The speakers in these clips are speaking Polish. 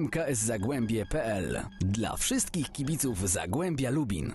mkszagłębie.pl Dla wszystkich kibiców Zagłębia Lubin.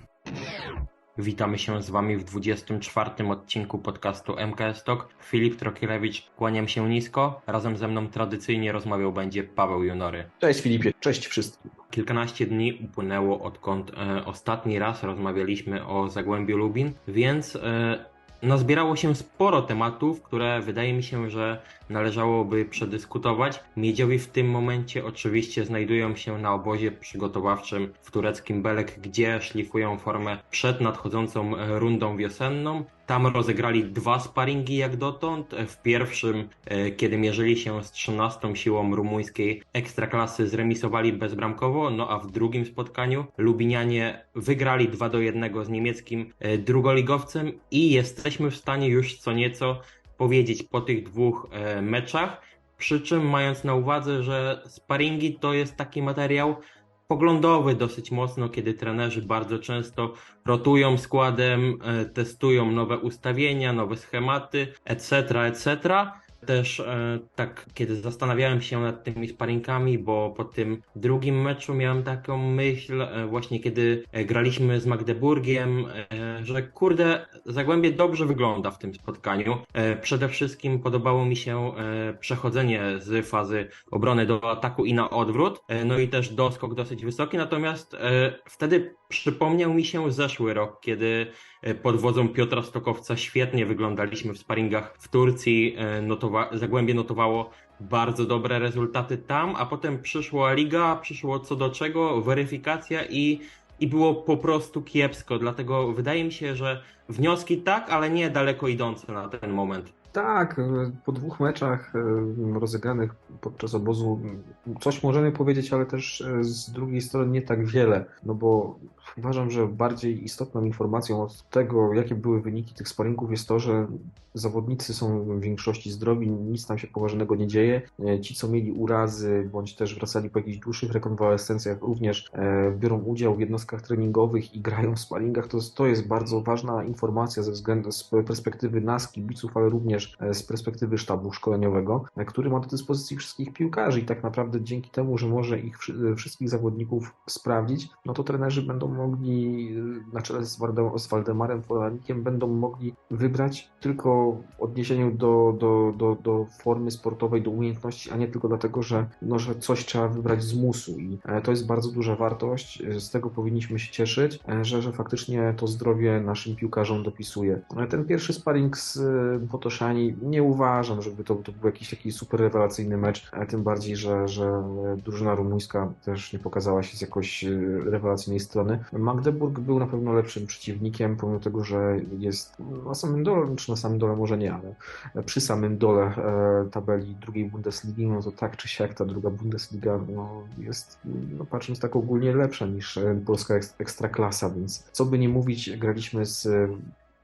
Witamy się z Wami w 24 odcinku podcastu MKS Talk. Filip Trokielewicz, kłaniam się nisko. Razem ze mną tradycyjnie rozmawiał będzie Paweł Junory. Cześć Filipie, cześć wszystkim. Kilkanaście dni upłynęło odkąd e, ostatni raz rozmawialiśmy o Zagłębiu Lubin, więc e, nazbierało się sporo tematów, które wydaje mi się, że należałoby przedyskutować. Miedziowi w tym momencie oczywiście znajdują się na obozie przygotowawczym w tureckim Belek, gdzie szlifują formę przed nadchodzącą rundą wiosenną. Tam rozegrali dwa sparingi jak dotąd. W pierwszym, e, kiedy mierzyli się z 13 siłą rumuńskiej ekstraklasy, zremisowali bezbramkowo, no a w drugim spotkaniu Lubinianie wygrali 2 do 1 z niemieckim e, drugoligowcem i jesteśmy w stanie już co nieco powiedzieć po tych dwóch e, meczach. Przy czym mając na uwadze, że sparingi to jest taki materiał poglądowy dosyć mocno, kiedy trenerzy bardzo często rotują składem, e, testują nowe ustawienia, nowe schematy, etc., etc. Też e, tak, kiedy zastanawiałem się nad tymi sparingami, bo po tym drugim meczu miałem taką myśl, e, właśnie kiedy e, graliśmy z Magdeburgiem, e, że kurde, Zagłębie dobrze wygląda w tym spotkaniu. E, Przede wszystkim podobało mi się e, przechodzenie z fazy obrony do ataku i na odwrót, no i też doskok dosyć wysoki, natomiast wtedy przypomniał mi się zeszły rok, kiedy pod wodzą Piotra Stokowca świetnie wyglądaliśmy w sparingach w Turcji, e, notowa- Zagłębie notowało bardzo dobre rezultaty tam, a potem przyszła liga, przyszło co do czego, weryfikacja i, i było po prostu kiepsko, dlatego wydaje mi się, że wnioski tak, ale nie daleko idące na ten moment. Tak, e, po dwóch meczach e, rozegranych podczas obozu coś możemy powiedzieć, ale też e, z drugiej strony nie tak wiele, no bo uważam, że bardziej istotną informacją od tego, jakie były wyniki tych sparingów jest to, że zawodnicy są w większości zdrowi, nic tam się poważnego nie dzieje. Ci, co mieli urazy, bądź też wracali po jakichś dłuższych rekonwalescencjach, również biorą udział w jednostkach treningowych i grają w sparingach. To, to jest bardzo ważna informacja ze względu z perspektywy nas, kibiców, ale również z perspektywy sztabu szkoleniowego, który ma do dyspozycji wszystkich piłkarzy i tak naprawdę dzięki temu, że może ich wszystkich zawodników sprawdzić, no to trenerzy będą mogli na czele z, Waldem z Waldemarem Foranikiem będą mogli wybrać tylko w odniesieniu do, do, do, do formy sportowej, do umiejętności, a nie tylko dlatego, że, no, że coś trzeba wybrać z musu i to jest bardzo duża wartość, z tego powinniśmy się cieszyć, że, że faktycznie to zdrowie naszym piłkarzom dopisuje. Ten pierwszy sparring z Nie uważam, żeby to, to był jakiś taki super rewelacyjny mecz, tym bardziej, że, że drużyna rumuńska też nie pokazała się z jakoś rewelacyjnej strony. Magdeburg był na pewno lepszym przeciwnikiem, pomimo tego, że jest na samym dole, czy na samym dole może nie, ale przy samym dole tabeli drugiej Bundesligi, no to tak czy siak ta druga Bundesliga no, jest, no, patrząc tak ogólnie, lepsza niż polska ekstraklasa, więc co by nie mówić, graliśmy z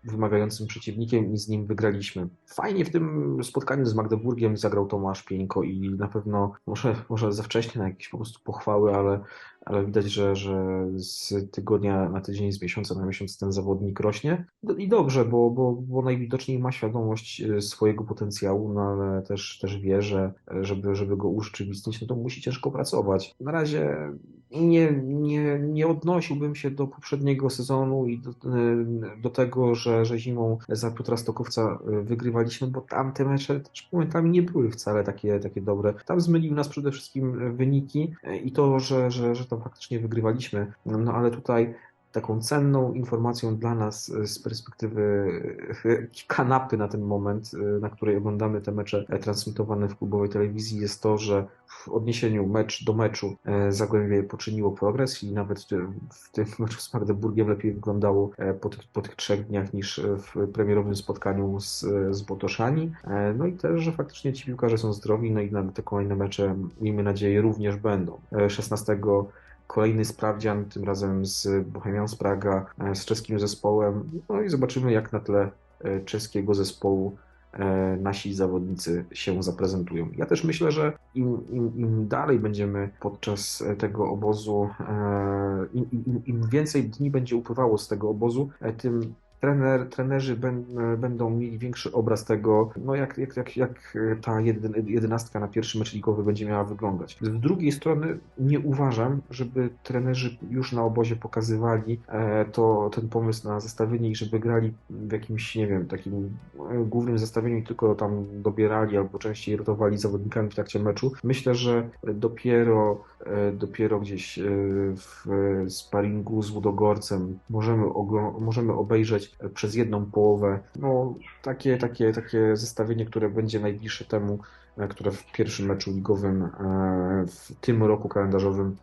wymagającym przeciwnikiem i z nim wygraliśmy. Fajnie w tym spotkaniu z Magdeburgiem zagrał Tomasz Pieńko i na pewno może, może za wcześnie na jakieś po prostu pochwały, ale, ale widać, że, że z tygodnia na tydzień, z miesiąca na miesiąc ten zawodnik rośnie i dobrze, bo, bo, bo najwidoczniej ma świadomość swojego potencjału, no ale też, też wie, że żeby, żeby go urzeczywistnić, no to musi ciężko pracować. Na razie nie, nie, nie odnosiłbym się do poprzedniego sezonu i do, do tego, że, że zimą za Piotra Stokowca wygrywaliśmy, bo tamte mecze też momentami nie były wcale takie, takie dobre. Tam zmylił nas przede wszystkim wyniki i to, że, że, że tam faktycznie wygrywaliśmy, no ale tutaj taką cenną informacją dla nas z perspektywy kanapy na ten moment, na której oglądamy te mecze transmitowane w klubowej telewizji, jest to, że w odniesieniu mecz do meczu Zagłębie poczyniło progres i nawet w tym meczu z Magdeburgiem lepiej wyglądało po tych, po tych trzech dniach niż w premierowym spotkaniu z, z Botoszani. No i też, że faktycznie ci piłkarze są zdrowi, no i na te kolejne mecze, miejmy nadzieję, również będą. 16 kolejny sprawdzian, tym razem z Bohemian z Praga, z czeskim zespołem. No i zobaczymy, jak na tle czeskiego zespołu nasi zawodnicy się zaprezentują. Ja też myślę, że im, im, im dalej będziemy podczas tego obozu, im, im więcej dni będzie upływało z tego obozu, tym trener, trenerzy ben, będą mieli większy obraz tego, no jak, jak, jak, jak ta jedenastka na pierwszy mecz ligowy będzie miała wyglądać. Z drugiej strony nie uważam, żeby trenerzy już na obozie pokazywali e, to, ten pomysł na zestawienie i żeby grali w jakimś, nie wiem, takim e, głównym zestawieniu i tylko tam dobierali albo częściej rotowali zawodnikami w trakcie meczu. Myślę, że dopiero, e, dopiero gdzieś w sparingu z Łudogorcem możemy, możemy obejrzeć przez jedną połowę. No, takie, takie, takie zestawienie, które będzie najbliższe temu, które w pierwszym meczu ligowym w tym roku kalendarzowym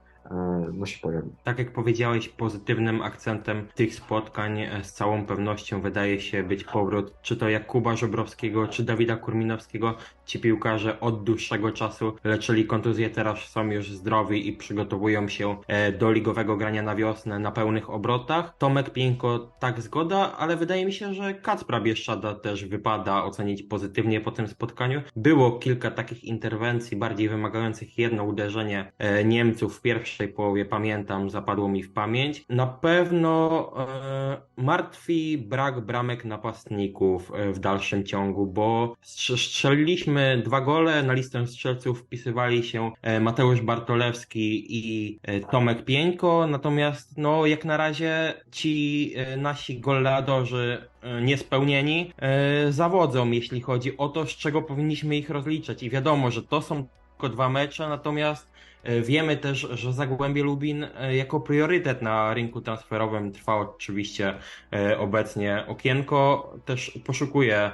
no się pojawi. Tak jak powiedziałeś, pozytywnym akcentem tych spotkań e, z całą pewnością wydaje się być powrót czy to Jakuba Żebrowskiego, czy Dawida Kurminowskiego. Ci piłkarze od dłuższego czasu leczyli kontuzje, teraz są już zdrowi i przygotowują się e, do ligowego grania na wiosnę na pełnych obrotach. Tomek Pieńko, tak zgoda, ale wydaje mi się, że Kacpra Bieszczada też wypada ocenić pozytywnie po tym spotkaniu. Było kilka takich interwencji bardziej wymagających jedno uderzenie e, Niemców w pierwszej pierwszej połowie pamiętam, zapadło mi w pamięć. Na pewno e, martwi brak bramek napastników e, w dalszym ciągu, bo strzeliliśmy dwa gole, na listę strzelców wpisywali się e, Mateusz Bartolewski i e, Tomek Pieńko, natomiast no jak na razie ci nasi goleadorzy niespełnieni zawodzą, jeśli chodzi o to, z czego powinniśmy ich rozliczać. I wiadomo, że to są tylko dwa mecze, natomiast wiemy też, że Zagłębie Lubin e, jako priorytet na rynku transferowym trwa oczywiście e, obecnie okienko. Też poszukuje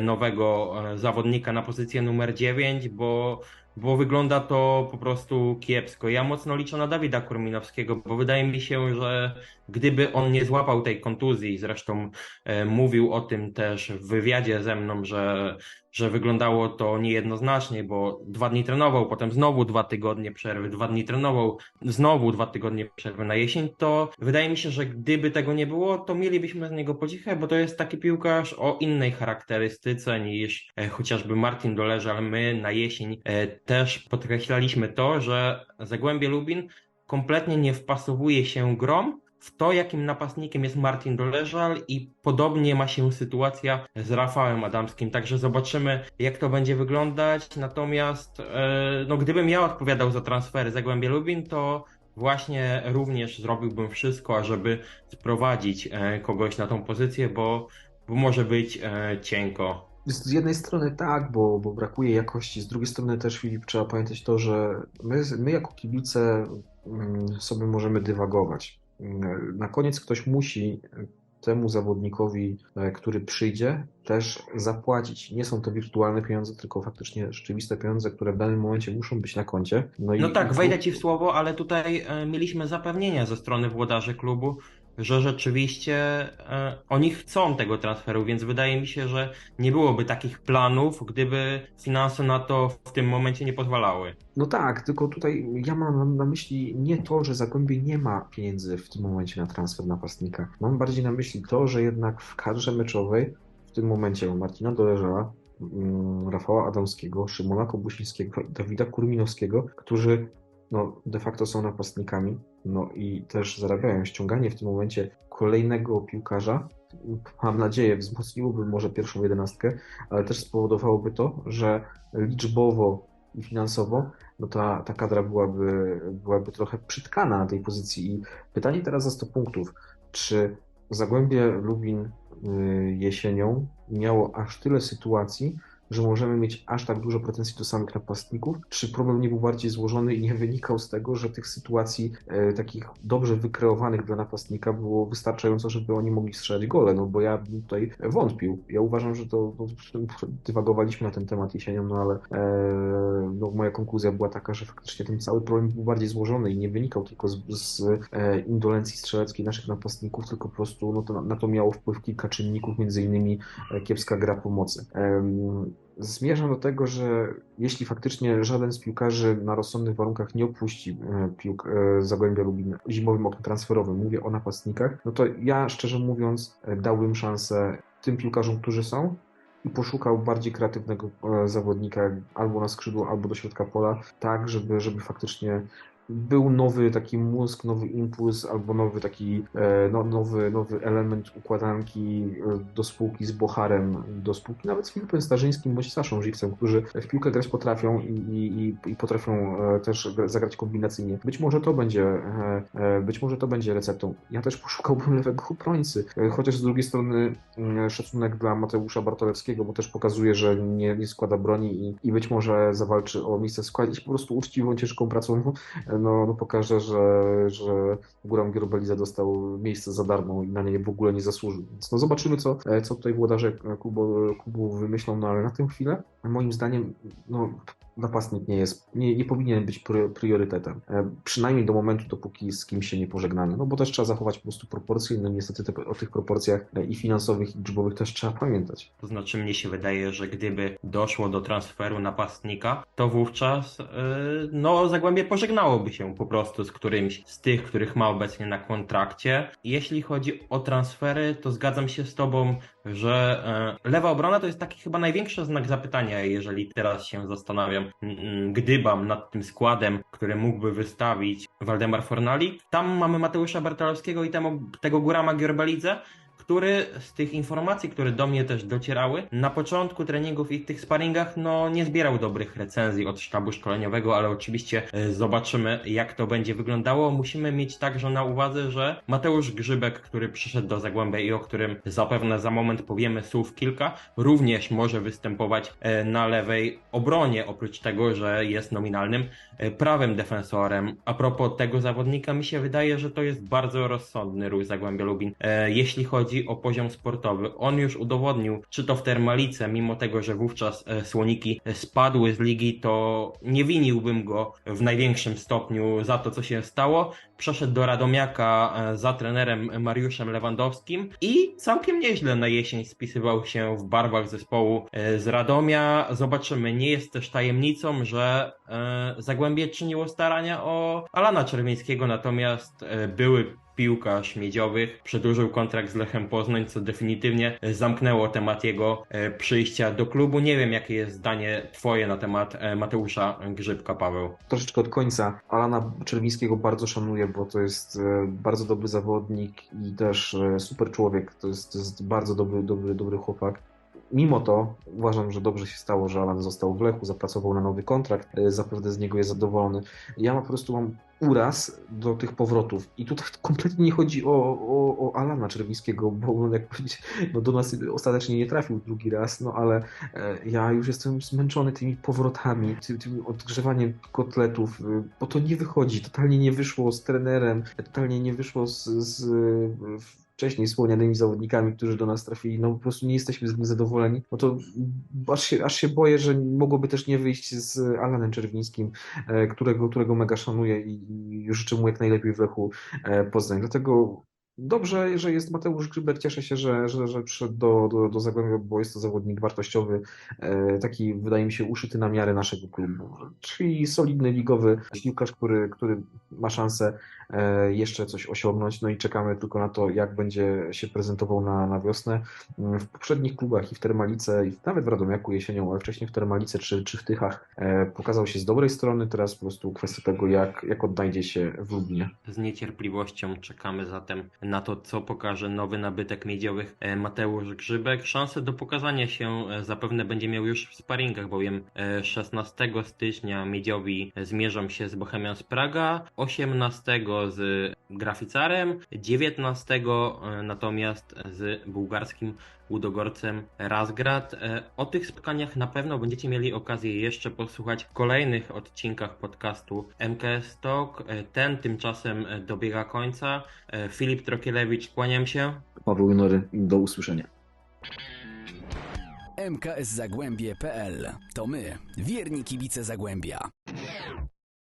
nowego zawodnika na pozycję numer 9, bo bo wygląda to po prostu kiepsko. Ja mocno liczę na Dawida Kurminowskiego, bo wydaje mi się, że gdyby on nie złapał tej kontuzji, zresztą e, mówił o tym też w wywiadzie ze mną, że, że wyglądało to niejednoznacznie, bo dwa dni trenował, potem znowu dwa tygodnie przerwy, dwa dni trenował, znowu dwa tygodnie przerwy na jesień, to wydaje mi się, że gdyby tego nie było, to mielibyśmy z niego podzichę, bo to jest taki piłkarz o innej charakterystyce niż e, chociażby Martin Doleży, ale my na jesień e, też podkreślaliśmy to, że Zagłębie Lubin kompletnie nie wpasowuje się grom w to, jakim napastnikiem jest Martin Doleżal i podobnie ma się sytuacja z Rafałem Adamskim, także zobaczymy, jak to będzie wyglądać. Natomiast, e, no, gdybym ja odpowiadał za transfery Zagłębie Lubin, to właśnie również zrobiłbym wszystko, ażeby sprowadzić e, kogoś na tą pozycję, bo, bo może być e, cienko. Z jednej strony tak, bo, bo brakuje jakości, z drugiej strony też, Filip, trzeba pamiętać to, że my, my jako kibice mm, sobie możemy dywagować. Na koniec ktoś musi temu zawodnikowi, e, który przyjdzie, też zapłacić. Nie są to wirtualne pieniądze, tylko faktycznie rzeczywiste pieniądze, które w danym momencie muszą być na koncie. No, no i, tak, wejdę Ci w słowo, ale tutaj e, mieliśmy zapewnienia ze strony włodarzy klubu, że rzeczywiście e, oni chcą tego transferu, więc wydaje mi się, że nie byłoby takich planów, gdyby finanse na to w tym momencie nie pozwalały. No tak, tylko tutaj ja mam na myśli nie to, że Zagłębie nie ma pieniędzy w tym momencie na transfer napastnika. Mam bardziej na myśli to, że jednak w kadrze meczowej w tym momencie Martina Doleżała, mm, Rafała Adamskiego, Szymona Kobusińskiego, Dawida Kurminowskiego, którzy no, de facto są napastnikami, no i też zarabiają. Ściąganie w tym momencie kolejnego piłkarza, mam nadzieję, wzmocniłoby może pierwszą jedenastkę, ale też spowodowałoby to, że liczbowo i finansowo no ta, ta kadra byłaby, byłaby trochę przytkana na tej pozycji. I pytanie teraz za 100 punktów. Czy Zagłębie Lubin y, jesienią miało aż tyle sytuacji, że możemy mieć aż tak dużo pretensji do samych napastników? Czy problem nie był bardziej złożony i nie wynikał z tego, że tych sytuacji e, takich dobrze wykreowanych dla napastnika było wystarczająco, żeby oni mogli strzelać gole? No bo ja bym tutaj wątpił. Ja uważam, że to, to dywagowaliśmy na ten temat jesienią, no ale e, no, moja konkluzja była taka, że faktycznie ten cały problem był bardziej złożony i nie wynikał tylko z, z e, indolencji strzeleckiej naszych napastników, tylko po prostu no, to, na to miało wpływ kilka czynników, między innymi e, kiepska gra pomocy. Zmierzam do tego, że jeśli faktycznie żaden z piłkarzy na rozsądnych warunkach nie opuści e, piłk e, Zagłębia Lubin zimowym oknie transferowym, mówię o napastnikach, no to ja szczerze mówiąc e, dałbym szansę tym piłkarzom, którzy są i poszukał bardziej kreatywnego zawodnika albo na skrzydło, albo do środka pola, tak żeby, żeby faktycznie był nowy taki mózg, nowy impuls albo nowy taki e, no, nowy, nowy element układanki e, do spółki z Bocharem, do spółki nawet z Filipem Starzyńskim bądź Saszą Żywcem, którzy w piłkę grać potrafią i, i, i potrafią e, też zagrać kombinacyjnie. Być może to będzie być może to będzie receptą. Ja też poszukałbym lewego obrońcy, chociaż z drugiej strony szacunek dla Mateusza Bartolewskiego, bo też pokazuje, że nie, nie składa broni i, i być może zawalczy o miejsce w składzie po prostu uczciwą, ciężką pracą no, no pokaże, że, że Guram Gierbaliza dostał miejsce za darmo i na nie w ogóle nie zasłużył. Więc no zobaczymy, co, co tutaj włodarze klubu, klubu wymyślą, no ale na tę chwilę moim zdaniem no, napastnik nie jest, nie, nie powinien być priorytetem. E, przynajmniej do momentu, dopóki z kimś się nie pożegnamy. No bo też trzeba zachować po prostu proporcje, no niestety te, o tych proporcjach e, i finansowych, i liczbowych też trzeba pamiętać. To znaczy mnie się wydaje, że gdyby doszło do transferu napastnika, to wówczas yy, no Zagłębie pożegnałoby się po prostu z którymś z tych, których ma obecnie na kontrakcie. Jeśli chodzi o transfery, to zgadzam się z Tobą, że e, lewa obrona to jest taki chyba największy znak zapytania, jeżeli teraz się zastanawiam, gdybam nad tym składem, który mógłby wystawić Waldemar Fornalik. Tam mamy Mateusza Bartalowskiego i tego Gurama Gierbelidze, który z tych informacji, które do mnie też docierały, na początku treningów i tych sparingach, no nie zbierał dobrych recenzji od sztabu szkoleniowego, ale oczywiście e, zobaczymy, jak to będzie wyglądało. Musimy mieć także na uwadze, że Mateusz Grzybek, który przyszedł do Zagłębia i o którym zapewne za moment powiemy słów kilka, również może występować e, na lewej obronie, oprócz tego, że jest nominalnym e, prawym defensorem. A propos tego zawodnika, mi się wydaje, że to jest bardzo rozsądny ruch Zagłębia Lubin. Jeśli chodzi chodzi o poziom sportowy. On już udowodnił, czy to w Termalice, mimo tego, że wówczas e, Słoniki spadły z ligi, to nie winiłbym go w największym stopniu za to, co się stało. Przeszedł do Radomiaka e, za trenerem Mariuszem Lewandowskim i całkiem nieźle na jesień spisywał się w barwach zespołu e, z Radomia. Zobaczymy, nie jest też tajemnicą, że Zagłębie czyniło starania o Alana Czerwińskiego, natomiast były piłkarz miedziowych przedłużył kontrakt z Lechem Poznań, co definitywnie zamknęło temat jego e, przyjścia do klubu. Nie wiem, jakie jest zdanie Twoje na temat e, Mateusza Grzybka, Paweł. Troszeczkę od końca. Alana Czerwińskiego bardzo szanuję, bo to jest e, bardzo dobry zawodnik i też super człowiek. To jest, to jest bardzo dobry, dobry, dobry chłopak. Mimo to uważam, że dobrze się stało, że Alan został w Lechu, zapracował na nowy kontrakt, zapewne z niego jest zadowolony. Ja po prostu mam uraz do tych powrotów. I tutaj kompletnie nie chodzi o, o, o Alana Czerwińskiego, bo on jak no do nas ostatecznie nie trafił drugi raz, no ale e, ja już jestem zmęczony tymi powrotami, tym, tym odgrzewaniem kotletów, y, bo to nie wychodzi, totalnie nie wyszło z trenerem, totalnie nie wyszło z, z wcześniej wspomnianymi zawodnikami, którzy do nas trafili, no po prostu nie jesteśmy z nich zadowoleni, no to aż się, aż się boję, że mogłoby też nie wyjść z Alanem Czerwińskim, e, którego, którego mega szanuję i, i życzę mu jak najlepiej w Lechu e, Poznań. Dlatego Dobrze, że jest Mateusz Grzyber. Cieszę się, że, że, że przyszedł do, do, do Zagłębia, bo jest to zawodnik wartościowy, e, taki wydaje mi się uszyty na miarę naszego klubu. Czyli solidny ligowy piłkarz, który, który ma szansę e, jeszcze coś osiągnąć. No i czekamy tylko na to, jak będzie się prezentował na, na wiosnę. W poprzednich klubach i w Termalice, i nawet w Radomiaku jesienią, ale wcześniej w Termalice czy, czy w Tychach e, pokazał się z dobrej strony. Teraz po prostu kwestia tego, jak, jak odnajdzie się w Lublinie. Z niecierpliwością czekamy zatem to, co pokaże nowy nabytek miedziowych e, Mateusz Grzybek. Szansę do pokazania się e, zapewne będzie miał już w sparingach, bowiem 16 e, stycznia miedziowi zmierzą się z Bohemian z Praga, 18 z Graficarem, 19 natomiast z bułgarskim Udogorcem Razgrad. O tych spotkaniach na pewno będziecie mieli okazję jeszcze posłuchać w kolejnych odcinkach podcastu MKS Talk. Ten tymczasem dobiega końca. Filip Trokielewicz, kłaniam się. Paweł Junory, do usłyszenia. MKS Zagłębie.pl To my, wierni kibice Zagłębia.